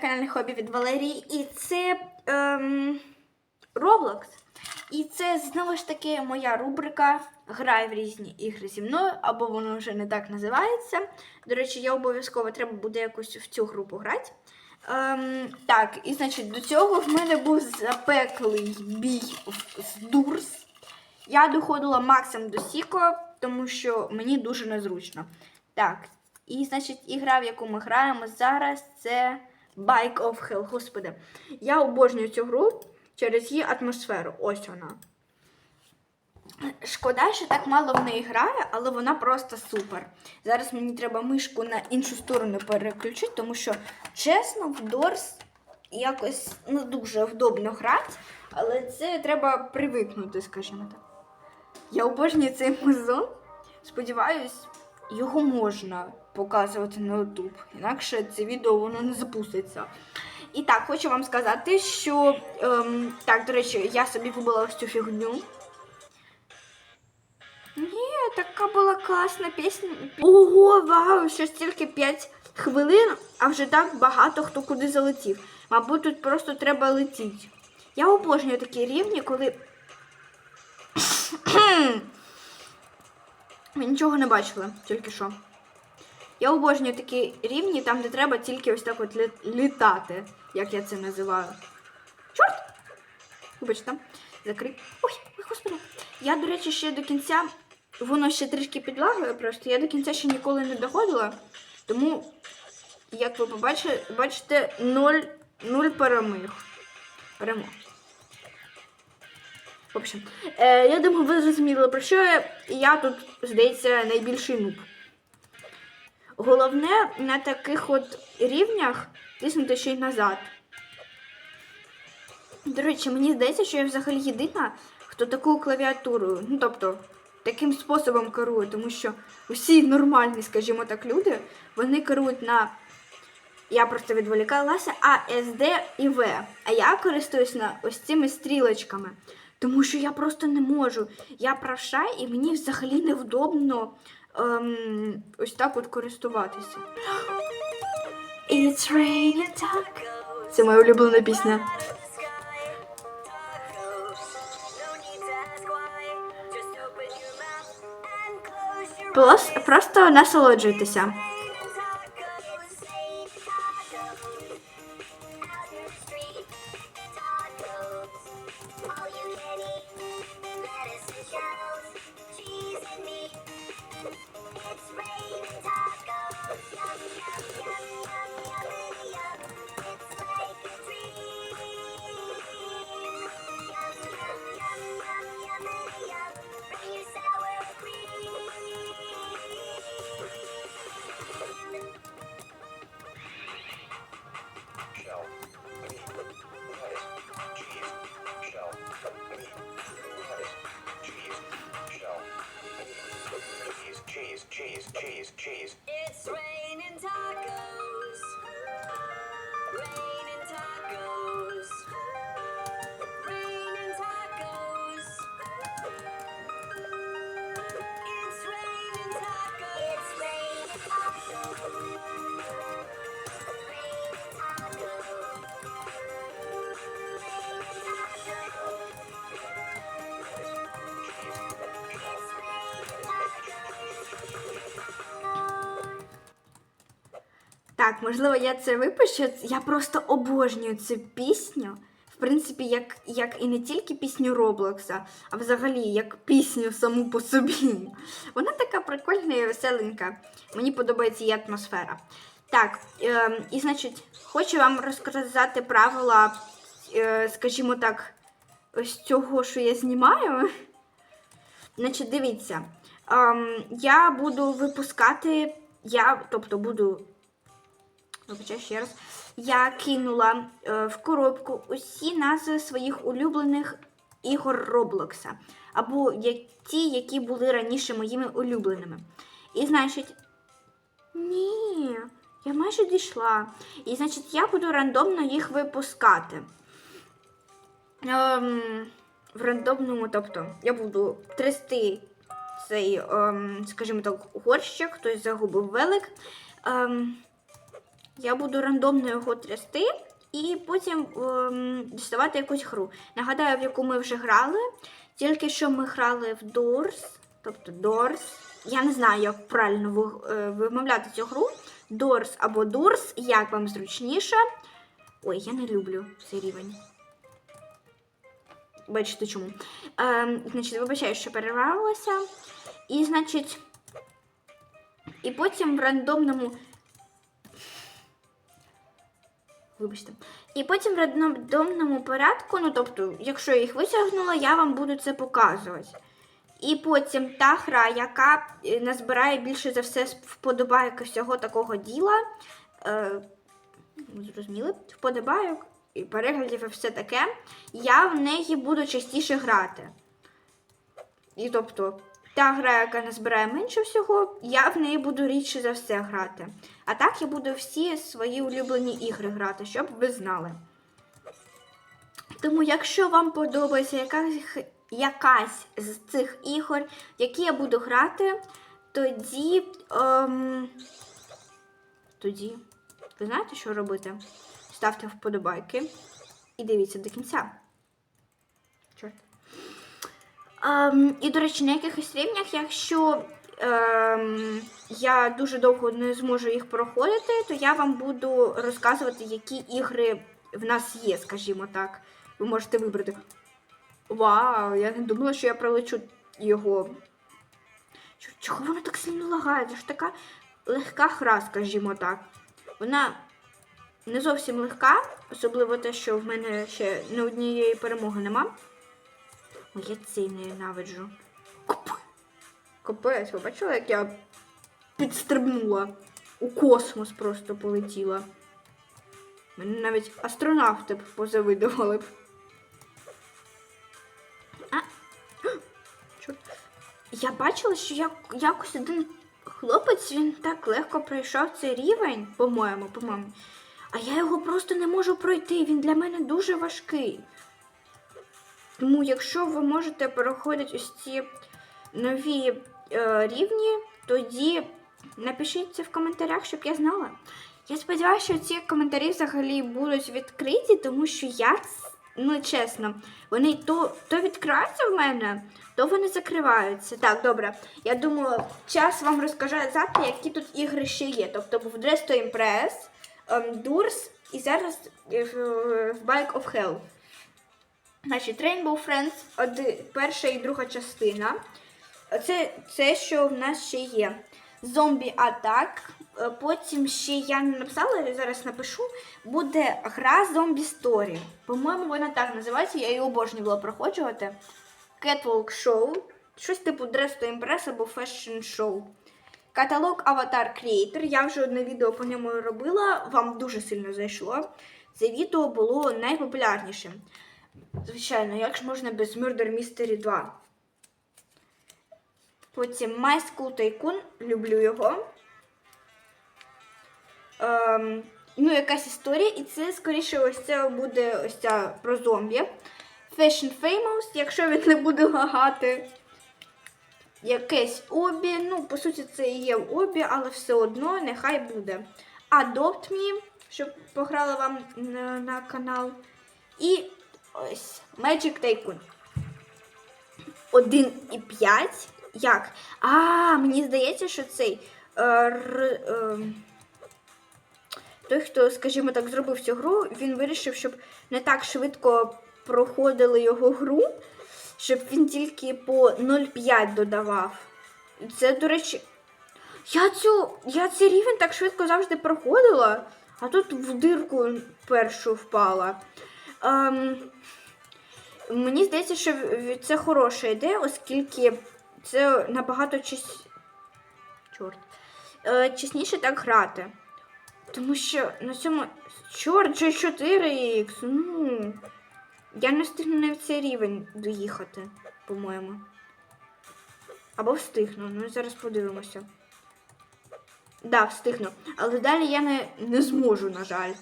каналі Хобі від Валерії, і це ем, Roblox. І це знову ж таки моя рубрика Грай в різні ігри зі мною, або воно вже не так називається. До речі, я обов'язково треба буде якось в цю групу грати. Ем, так, і значить, до цього в мене був запеклий бій з Дурс. Я доходила максимум до Сіко, тому що мені дуже незручно. Так, і значить, ігра, в яку ми граємо зараз, це Bike of Hell. Господи, я обожнюю цю гру через її атмосферу. Ось вона. Шкода, що так мало в неї грає, але вона просто супер. Зараз мені треба мишку на іншу сторону переключити, тому що, чесно, в Дорс якось не дуже вдобно грати, але це треба привикнути, скажімо так. Я обожнюю цей музон. Сподіваюсь, його можна показувати на YouTube. Інакше це відео воно не запуститься. І так, хочу вам сказати, що ем, так, до речі, я собі вибила ось цю фігню. Ні, така була класна пісня. Ого, вау, що стільки 5 хвилин, а вже так багато хто куди залетів. Мабуть, тут просто треба летіти. Я обожнюю такі рівні, коли. Ви нічого не бачили, тільки що. Я обожнюю такі рівні, там, де треба тільки ось так от лі- літати, як я це називаю. Чорт! Вибачте, закрий. Ой, господи. Я, до речі, ще до кінця, воно ще трішки підлагує просто. Я до кінця ще ніколи не доходила. Тому, як ви побачите, бачите, нуль, нуль перемог. Перемог. В общем, е, я думаю, ви зрозуміли, про що я тут, здається, найбільший нуб. Головне на таких от рівнях тиснути ще й назад. До речі, мені здається, що я взагалі єдина, хто таку клавіатурою, ну тобто, таким способом керує, тому що усі нормальні, скажімо так, люди, вони керують на. Я просто відволікалася А, С, Д і В. А я користуюсь на ось цими стрілочками. Тому що я просто не можу. Я правша, і мені взагалі невдобно ем, ось так от користуватися. It's raining tacos. Це моя улюблена пісня. Просто насолоджуйтеся. Так, можливо, я це випущу. Я просто обожнюю цю пісню. В принципі, як, як і не тільки пісню Роблокса, а взагалі як пісню саму по собі. Вона така прикольна і веселенька. Мені подобається її атмосфера. Так, е, і значить, хочу вам розказати правила, е, скажімо так, ось цього, що я знімаю. Значить, дивіться, ем, я буду випускати, я, тобто буду Вибачаю ще раз. Я кинула е, в коробку усі назви своїх улюблених ігор Роблокса. Або ті, які були раніше моїми улюбленими. І значить. Ні, я майже дійшла. І значить, я буду рандомно їх випускати. Ем, в рандомному, тобто, я буду трясти цей, ем, скажімо так, горщик, хтось загубив велик. Ем, Я буду рандомно його трясти і потім ем, діставати якусь гру. Нагадаю, в яку ми вже грали. Тільки що ми грали в Doors, тобто Doors. Я не знаю, як правильно е, вимовляти цю гру. Doors або Doors, як вам зручніше. Ой, я не люблю цей рівень. Бачите чому. Ем, значить, вибачаю, що перервалася. І, значить, і потім в рандомному. Вибачте. І потім в рандомному порядку, ну тобто, якщо я їх витягнула, я вам буду це показувати. І потім та гра, яка е, назбирає більше за все вподобайок всього такого діла. Е, зрозуміли, вподобайок і переглядів і все таке, я в неї буду частіше грати. І тобто, та гра, яка назбирає менше всього, я в неї буду рідше за все грати. А так я буду всі свої улюблені ігри грати, щоб ви знали. Тому, якщо вам подобається якась, якась з цих ігор, які я буду грати, тоді. Ем, тоді. Ви знаєте, що робити? Ставте вподобайки і дивіться до кінця. Чорт. Ем, і, до речі, на якихось рівнях, якщо ем, я дуже довго не зможу їх проходити, то я вам буду розказувати, які ігри в нас є, скажімо так. Ви можете вибрати. Вау, я не думала, що я пролечу його. Чого воно так сильно лагає? Це ж така легка гра, скажімо так. Вона не зовсім легка, особливо те, що в мене ще не однієї перемоги нема. Ой, я цей ненавиджу. Кап- Капець, ви бачили, як я підстрибнула? У космос просто полетіла. Мене навіть астронавти б позавидували б. А. Я бачила, що як, якось один хлопець він так легко пройшов цей рівень, по-моєму, по-моєму. А я його просто не можу пройти. Він для мене дуже важкий. Тому, якщо ви можете переходити ось ці нові рівні, тоді напишіть це в коментарях, щоб я знала. Я сподіваюся, що ці коментарі взагалі будуть відкриті, тому що я, ну чесно, вони то, то відкриваються в мене, то вони закриваються. Так, добре. Я думаю, час вам розказати, які тут ігри ще є. Тобто був to Impress, ем, і зараз е, в Bike of Hell. Значить, Rainbow Friends, перша і друга частина. Це, це що в нас ще є. Зомбі Атак. Е, Потім ще я не написала, я зараз напишу. Буде гра Zombie Story. По-моєму, вона так називається, я її обожнювала проходжувати. Catwalk Show. Щось типу Dress to Impress або Fashion Show. Каталог Avatar Creator. Я вже одне відео по ньому робила. Вам дуже сильно зайшло. Це відео було найпопулярнішим. Звичайно, як ж можна без Murder Mystery 2? Потім My School Tycoon, люблю його. Ем, ну, якась історія, і це, скоріше, ось це буде ось ця про зомбі. Fashion Famous, якщо він не буде лагати. Якесь обі. Ну, по суті, це і є обі, але все одно нехай буде. Adopt Me, щоб пограла вам на, на канал. І ось Magic Tycoon. 1,5. Як? А, мені здається, що цей. Е, р, е, той, хто, скажімо так, зробив цю гру, він вирішив, щоб не так швидко проходили його гру, щоб він тільки по 0,5 додавав. Це, до речі, я цю, я цей рівень так швидко завжди проходила, а тут в дирку першу впала. Ем, мені здається, що це хороша ідея, оскільки це набагато час... Чорт. Е, чесніше так грати. Тому що на цьому. Чорт, же 4х. Ну. Я не встигну на цей рівень доїхати, по-моєму. Або встигну. Ну, зараз подивимося. Да, встигну. Але далі я не, не зможу, на жаль.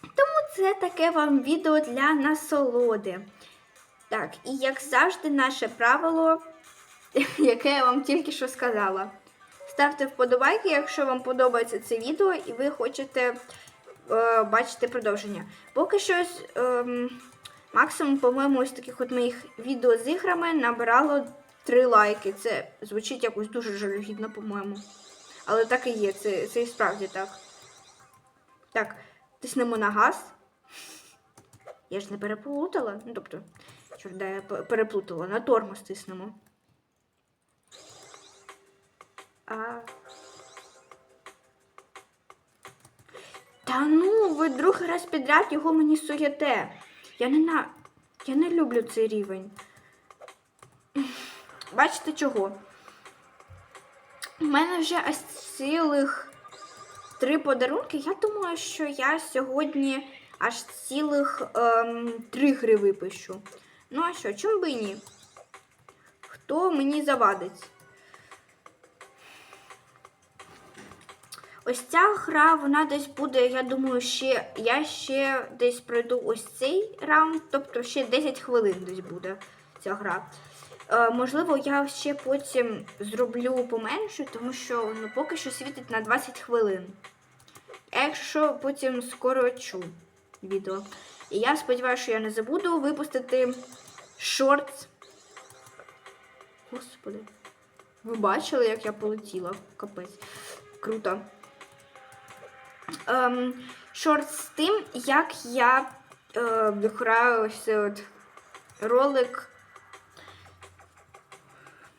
Тому це таке вам відео для насолоди. Так, і як завжди, наше правило, яке я вам тільки що сказала. Ставте вподобайки, якщо вам подобається це відео і ви хочете е, бачити продовження. Поки що ось, ем, максимум, по-моєму, ось таких от моїх відео з іграми набирало 3 лайки. Це звучить якось дуже жалюгідно, по-моєму. Але так і є, це, це і справді так. Так, тиснемо на газ. Я ж не переплутала. Ну, тобто, чорт, да, я переплутала. На тормоз тиснемо. А... Та ну, ви другий раз підряд його мені суєте. Я не на. Я не люблю цей рівень. Бачите чого? У мене вже аж цілих три подарунки. Я думаю, що я сьогодні аж цілих ем, три гри випишу. Ну а що, чому би і ні? Хто мені завадить? Ось ця гра, вона десь буде, я думаю, ще. Я ще десь пройду ось цей раунд, тобто ще 10 хвилин десь буде ця гра. Е, можливо, я ще потім зроблю поменше, тому що ну, поки що світить на 20 хвилин. Якщо потім скорочу відео. І я сподіваюся, що я не забуду випустити шорт. Господи. Ви бачили, як я полетіла? Капець. Круто. Ем, шорт з тим, як я е, граю ось от ролик.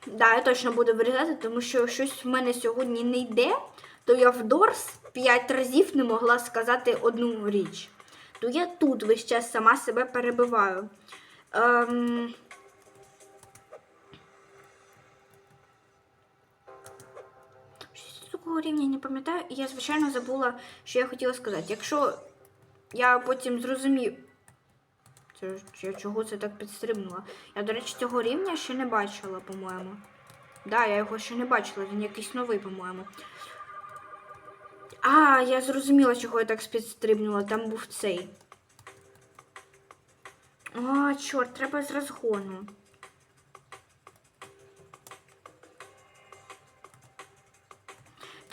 Да, я точно буду вирізати, тому що щось в мене сьогодні не йде, то я в Дорс 5 разів не могла сказати одну річ. То я тут весь час сама себе перебиваю. Ем... Такого рівня не пам'ятаю, і я, звичайно, забула, що я хотіла сказати. Якщо я потім зрозумів, це, я чого це так підстрибнула. Я, до речі, цього рівня ще не бачила, по-моєму. Да, я його ще не бачила, він якийсь новий, по-моєму. А, я зрозуміла, чого я так підстрибнула. Там був цей. О, чорт, треба з розгону.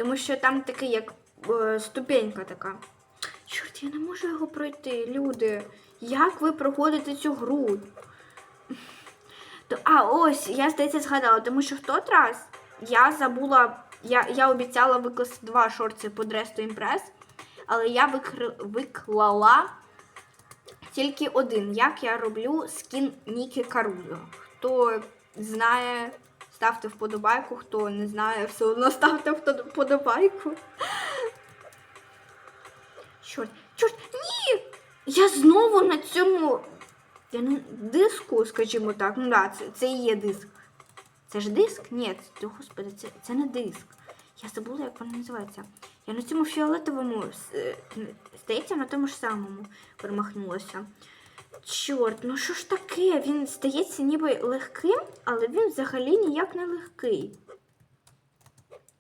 Тому що там такий, як е, ступенька така. Чорт, я не можу його пройти, люди. Як ви проходите цю гру? То, а, ось, я здається, згадала, тому що в той раз я забула, я, я обіцяла викласти два шорти по Дресту Імпрес, але я викр... виклала тільки один. Як я роблю скін Нікі Карузо. Хто знає, ставте вподобайку, хто не знає, все одно ставте вподобайку. Чорт, чорт, ні! Я знову на цьому я на диску, скажімо так. Ну да, це, це і є диск. Це ж диск? Ні, це, господи, це, це не диск. Я забула, як воно називається. Я на цьому фіолетовому, е, здається, на тому ж самому перемахнулася. Чорт, ну що ж таке? Він здається ніби легким, але він взагалі ніяк не легкий.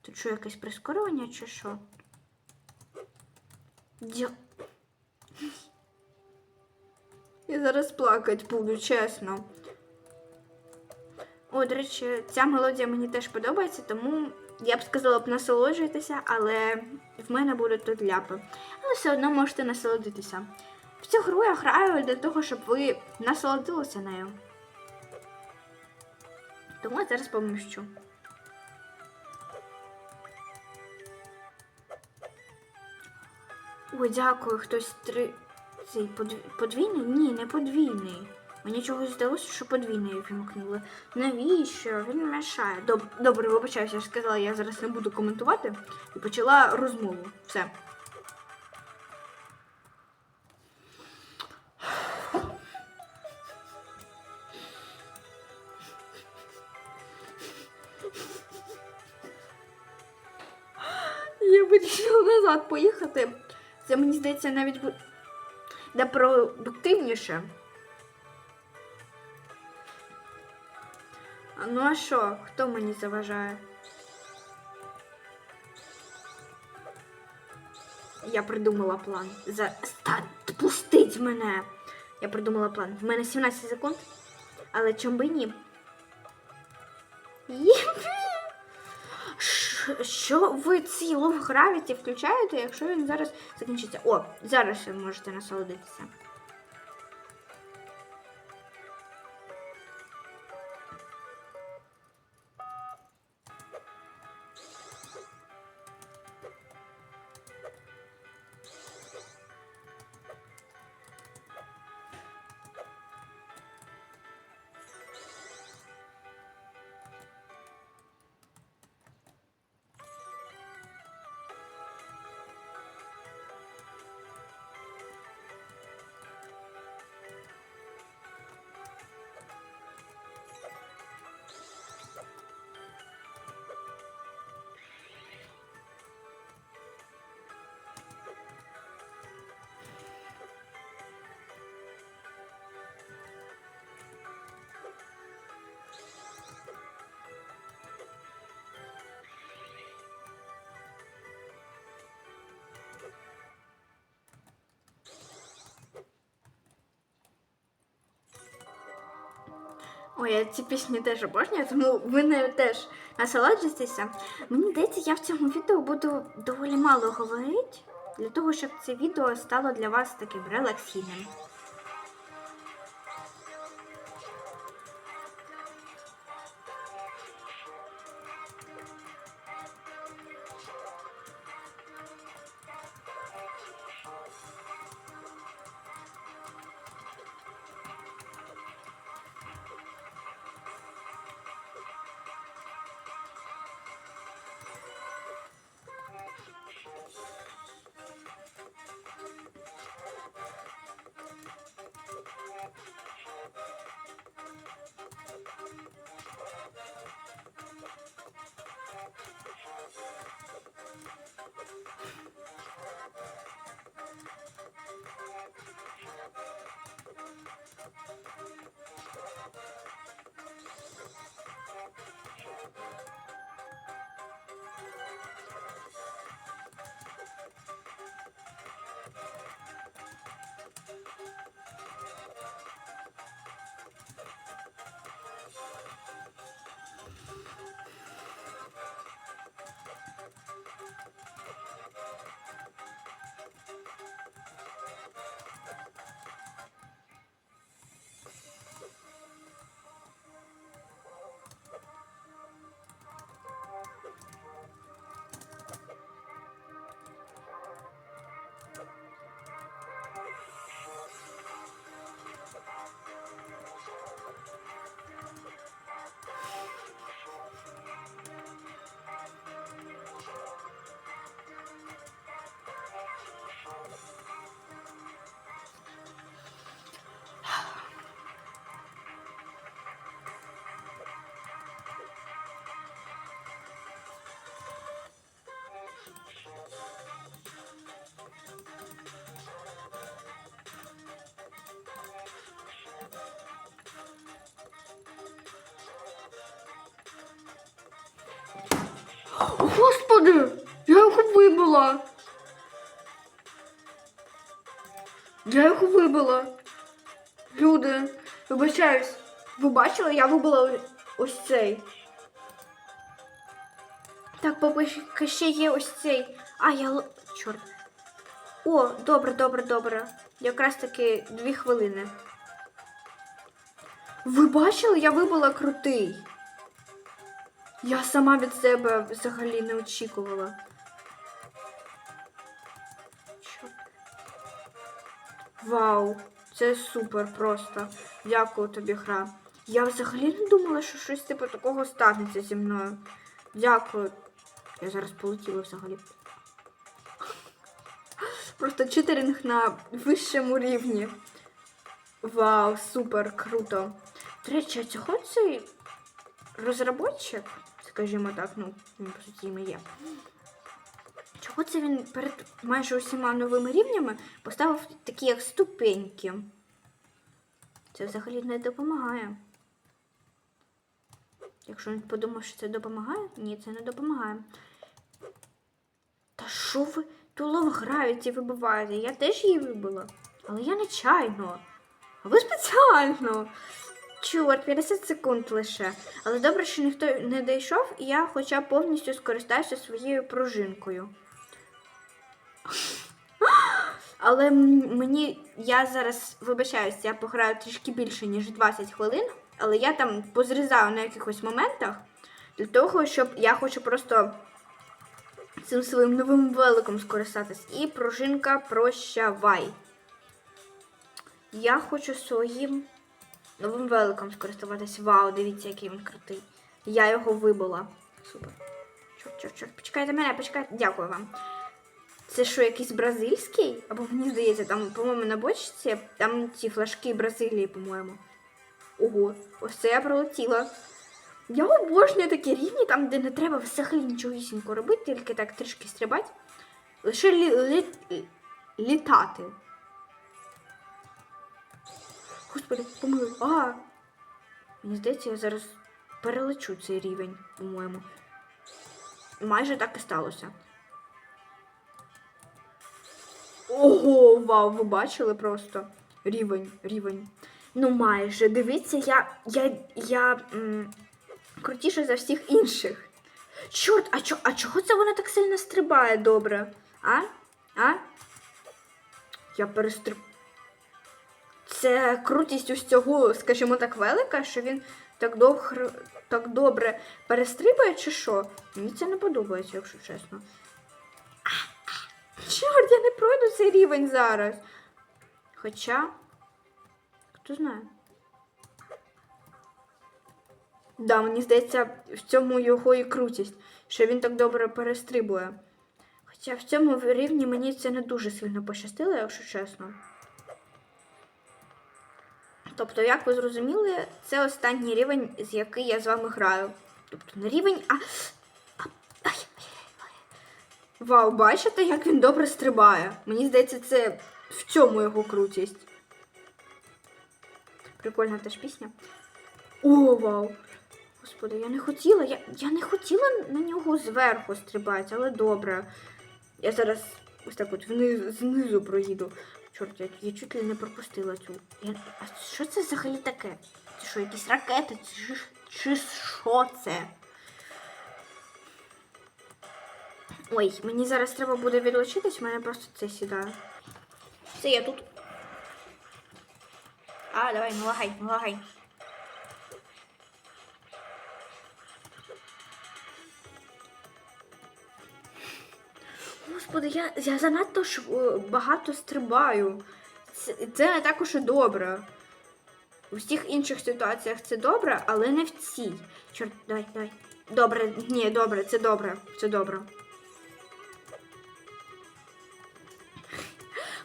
Тут що, якесь прискорювання чи що? Дя... Я зараз плакати буду, чесно. О, до речі, ця мелодія мені теж подобається, тому я б сказала б насолоджуйтеся, але в мене будуть тут ляпи. Але все одно можете насолодитися. В цю гру я граю для того, щоб ви насолодилися нею. Тому я зараз поміщу. Ой, дякую, хтось три. Цей подв- подвійний? Ні, не подвійний. Мені чогось здалося, що подвійний вимкнули. Навіщо? Він мешає. Доб- Добре, вибачаюся, я ж сказала, я зараз не буду коментувати і почала розмову. Все. Здається навіть буде де продуктивніше. Ну а що? Хто мені заважає? Я придумала план. За... Ста... Пустить мене! Я придумала план. В мене 17 секунд. Але чом би ні? Єпі! Що ви ці лов гравіті включаєте, якщо він зараз закінчиться? О, зараз ви можете насолодитися. Ой, я ці пісні теж обожнюю, тому ви нею теж насолоджуєтеся. Мені здається, я в цьому відео буду доволі мало говорити, для того, щоб це відео стало для вас таким релаксійним. Господи, я його вибила. Я його вибила. Люди, вибачаюсь. Ви бачили, я вибила ось цей. Так, поки ще є ось цей. А, я чорт. О, добре, добре, добре. Якраз таки дві хвилини. Ви бачили, я вибила крутий. Я сама від себе взагалі не очікувала. Вау, це супер просто. Дякую тобі, гра. Я взагалі не думала, що щось типу такого станеться зі мною. Дякую. Я зараз полетіла взагалі. Просто читеринг на вищому рівні. Вау, супер, круто. До речі, а цього цей розробочик, скажімо так, ну, по суті іми є. Чого це він перед майже усіма новими рівнями поставив такі як ступеньки? Це взагалі не допомагає. Якщо він подумав, що це допомагає, ні, це не допомагає. Та що ви тулов гравіті вибиваєте? Я теж її вибила. Але я нечайно. А ви спеціально. Чорт, 50 секунд лише. Але добре, що ніхто не дійшов, і я хоча б повністю скористаюся своєю пружинкою. Але мені я зараз вибачаюсь, я пограю трішки більше, ніж 20 хвилин, але я там позрізаю на якихось моментах для того, щоб я хочу просто цим своїм новим великом скористатись. І пружинка прощавай. Я хочу своїм новим великом скористуватись. Вау, дивіться, який він крутий. Я його вибила. Супер. Чорт, чорт, чорт. Почекайте мене, почекайте. Дякую вам. Це що, якийсь бразильський? Або мені здається, там, по-моєму, на бочці, там ці флажки Бразилії, по-моєму. Ого, ось це я пролетіла. Я обожнюю такі рівні, там, де не треба взагалі нічогісінько робити, тільки так трішки стрибати. Лише лі- лі- літати. Господи, помилуй. А! Мені здається, я зараз перелечу цей рівень, по-моєму. Майже так і сталося. Ого, вау, ви бачили просто рівень, рівень. Ну, майже. Дивіться, я. я, я м, крутіше за всіх інших. Чорт, а, чо, а чого це вона так сильно стрибає добре? А? А? Я перестриб. Це крутість ось цього, скажімо так, велика, що він так, довго, так добре перестрибує, чи що? Мені це не подобається, якщо чесно. Чорт, я не пройду цей рівень зараз. Хоча, хто знає. Да, мені здається, в цьому його і крутість, що він так добре перестрибує. Хоча в цьому рівні мені це не дуже сильно пощастило, якщо чесно. Тобто, як ви зрозуміли, це останній рівень, з який я з вами граю. Тобто не рівень, а. Вау, бачите, як він добре стрибає. Мені здається, це в цьому його крутість. Прикольна теж пісня. О, вау! Господи, я не хотіла, я, я не хотіла на нього зверху стрибати, але добре. Я зараз ось так от вниз, знизу проїду. Чорт, я, я чуть ли не пропустила цю. Я, а що це взагалі таке? Це що, якісь ракети? Чи, чи що це? Ой, мені зараз треба буде відлучитись, в мене просто це сідає. Все, я тут. А, давай, не лагай, Господи, я, я занадто ж е, багато стрибаю. Це, не також і добре. У всіх інших ситуаціях це добре, але не в цій. Чорт, дай, дай. Добре, ні, добре, це добре, це добре.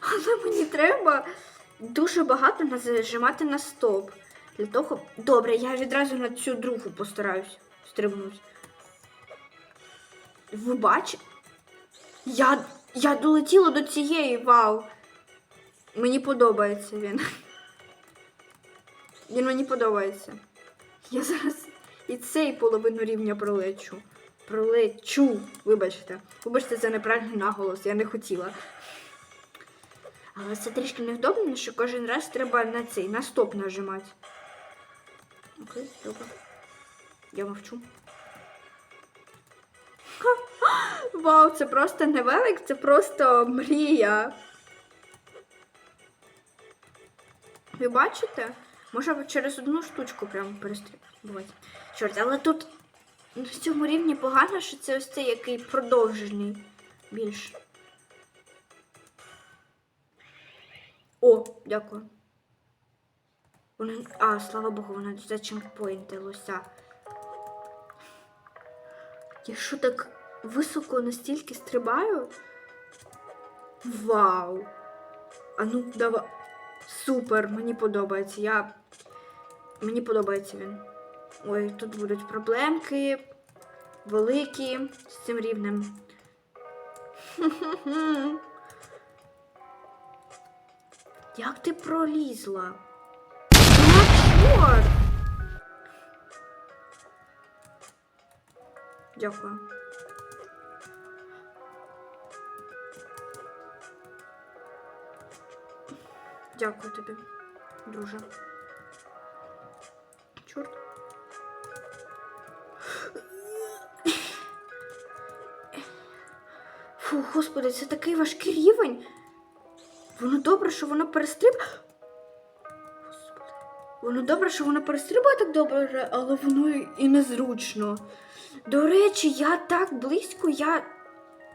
Але мені треба дуже багато нажимати на стоп. Для того. Добре, я відразу на цю другу постараюсь стрибнути. Ви бачите? Я, я долетіла до цієї, вау. Мені подобається він. Він мені подобається. Я зараз і цей половину рівня пролечу. Пролечу. Вибачте. Вибачте, це неправильний наголос, я не хотіла. Але це трішки невдобно, що кожен раз треба на цей, на стоп нажимати. Окей, добре. Я мовчу. Вау, це просто не велик, це просто мрія. Ви бачите? Може через одну штучку прям перестрибувати. Чорт, але тут в цьому рівні погано, що це ось цей який продовжений більш. О, дякую. Вона... А, слава Богу, вона зачемпоінтилося. Я що так високо настільки стрибаю? Вау! А ну, давай. Супер, мені подобається. Я. Мені подобається він. Ой, тут будуть проблемки великі з цим рівнем. Як ти пролізла? Ну, чорт! Дякую. Дякую тобі, друже. Чорт. Фу, господи, це такий важкий рівень. Воно добре, що воно перестриб. Господи. Воно добре, що воно перестрибує так добре, але воно і незручно. До речі, я так близько, я.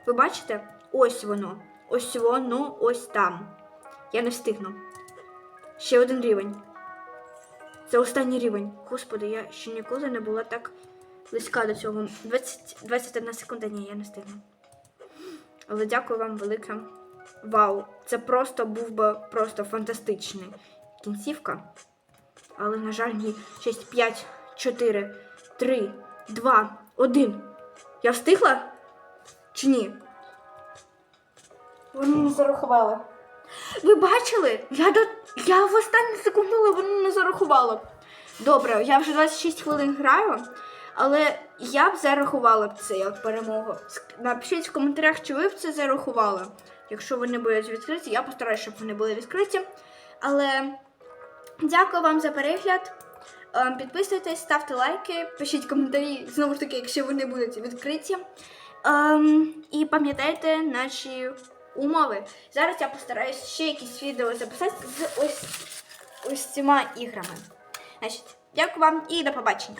Ви бачите? Ось воно. Ось воно, ось там. Я не встигну. Ще один рівень. Це останній рівень. Господи, я ще ніколи не була так близька до цього. 20, 21 секунда, ні, я не встигну. Але дякую вам велике. Вау, це просто був би просто фантастичний кінцівка. Але, на жаль, ні. 6, 5, 4, 3, 2, 1. Я встигла? Чи ні? Вони не зарахували. Ви бачили? Я, до... я в останню секунду, воно не зарахувало. Добре, я вже 26 хвилин граю, але я б зарахувала б це як перемогу. Напишіть в коментарях, чи ви б це зарахували. Якщо вони будуть відкриті, я постараюся, щоб вони були відкриті. Але дякую вам за перегляд. Ем, Підписуйтесь, ставте лайки, пишіть коментарі, знову ж таки, якщо вони будуть відкриті. Ем, і пам'ятайте наші умови. Зараз я постараюсь ще якісь відео записати з ось, ось цими іграми. Значить, дякую вам і до побачення.